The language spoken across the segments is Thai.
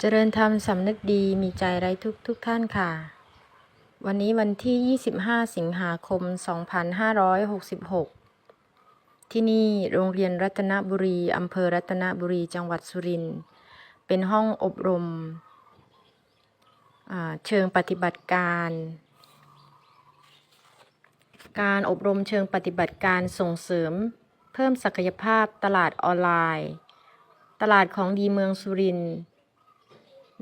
เจริญธรรมสำนึกดีมีใจไร้ทุกข์ทุกท่านค่ะ วันนี้วันที่ 25 สิงหาคม 2566 ที่นี่โรงเรียนรัตนบุรีอำเภอรัตนบุรีจังหวัดสุรินทร์เป็นห้องอบรมเชิงปฏิบัติการ การอบรมเชิงปฏิบัติการส่งเสริม เพิ่มศักยภาพตลาดออนไลน์ ตลาดของดีเมืองสุรินทร์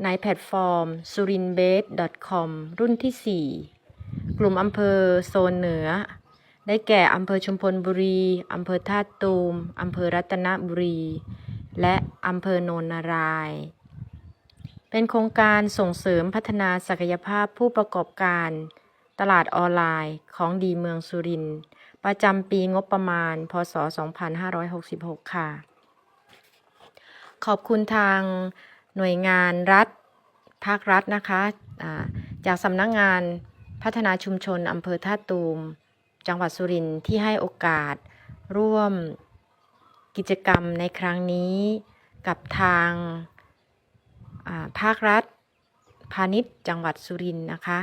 ในแพลตฟอร์ม s u r i n b a s e c o m รุ่นที่ 4 กลุ่มอำเภอโซนเหนือ ได้แก่อำเภอชุมพลบุรี อำเภอท่าตูม อำเภอรัตนบุรี และอำเภอโนนนาราย เป็นโครงการส่งเสริมพัฒนาศักยภาพผู้ประกอบการ ตลาดออนไลน์ของดีเมืองสุรินทร์ประจำปีงบประมาณ พศ 2566 ค่ะ ขอบคุณทาง หน่วยงานรัฐ ภาครัฐนะคะอ่าจากสำนักงงานพัฒนาชุมชนอำเภอท่าตูม จังหวัดสุรินทร์ที่ให้โอกาสร่วมกิจกรรมในครั้งนี้กับทางภาครัฐ พาณิชย์ จังหวัดสุรินทร์นะคะ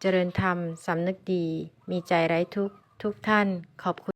เจริญธรรมสำนึกดีมีใจไร้ทุกทุกท่านขอบคุณ